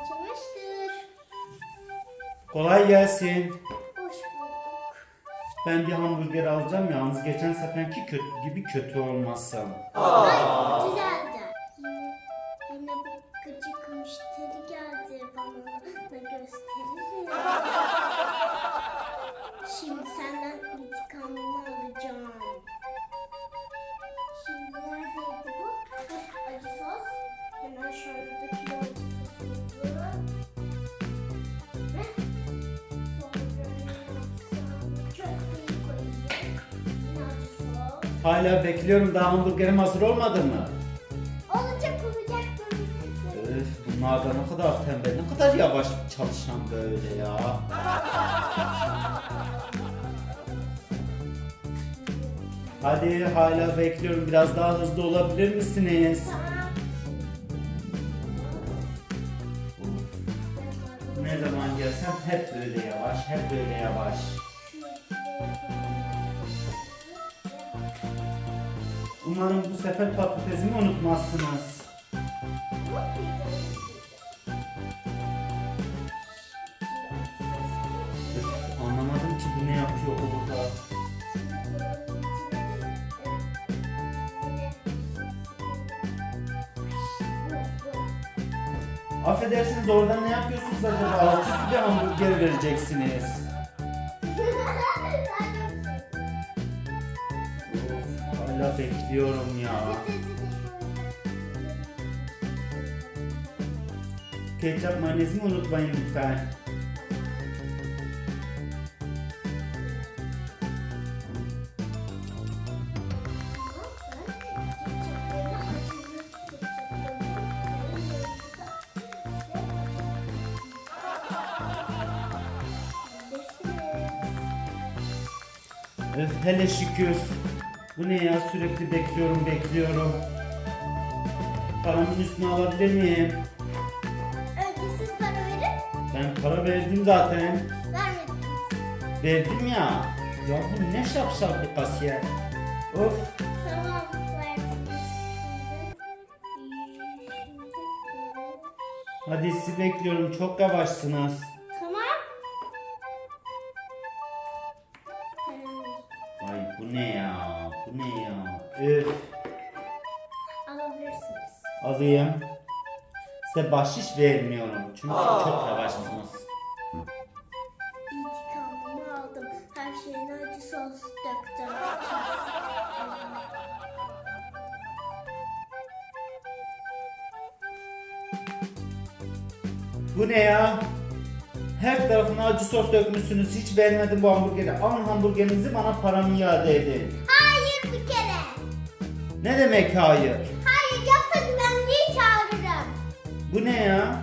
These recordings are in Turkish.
açılmıştır. Kolay gelsin. Hoş bulduk. Ben bir hamburger alacağım yalnız geçen seferki kötü gibi kötü olmazsam. Ay, güzeldi. Hala bekliyorum daha hamburgerim hazır olmadı mı? Olacak olacak. Öf bunlar da ne kadar tembel ne kadar yavaş çalışan böyle ya. Hadi hala bekliyorum biraz daha hızlı olabilir misiniz? Ne zaman gelsem hep böyle yavaş hep böyle yavaş. Umarım bu sefer patatesimi unutmazsınız. Anlamadım ki bu ne yapıyor orada. Affedersiniz orada ne yapıyorsunuz acaba? Altı bir hamburger vereceksiniz. hala bekliyorum ya. Ketçap mayonezimi unutmayın lütfen. Hele şükür. Bu ne ya sürekli bekliyorum bekliyorum. Paramın üstüne alabilir miyim? Önce siz para verin. Ben para verdim zaten. Vermediniz. Verdim ya. Ya bu ne şapşal bir kasiyer. Of. Tamam. Hadi sizi bekliyorum. Çok yavaşsınız. Tamam. Ay bu ne ya? Bu ne ya? Öf. Alabilirsiniz. Alayım. Size bahşiş vermiyorum. Çünkü çok yavaşsınız. İntikamımı aldım. Her şeyine acı sos döktüm. Bu ne ya? Her tarafına acı sos dökmüşsünüz. Hiç beğenmedim bu hamburgeri. Alın hamburgerinizi bana paramı iade edin. Ne demek hayır? Hayır yapın ben niye çağırırım? Bu ne ya?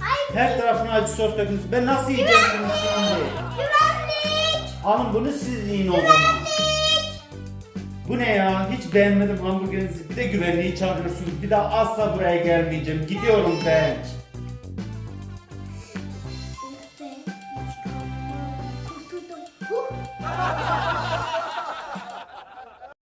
Hayır. Her tarafına acı sos dökmüş. Ben nasıl yiyeceğim bunu şu anda? Güvenlik. Alın bunu siz yiyin o zaman. Güvenlik. Bu ne ya? Hiç beğenmedim hamburgerinizi. Bir de güvenliği çağırıyorsunuz. Bir daha asla buraya gelmeyeceğim. Gidiyorum ben. Kurtuldum. Huh.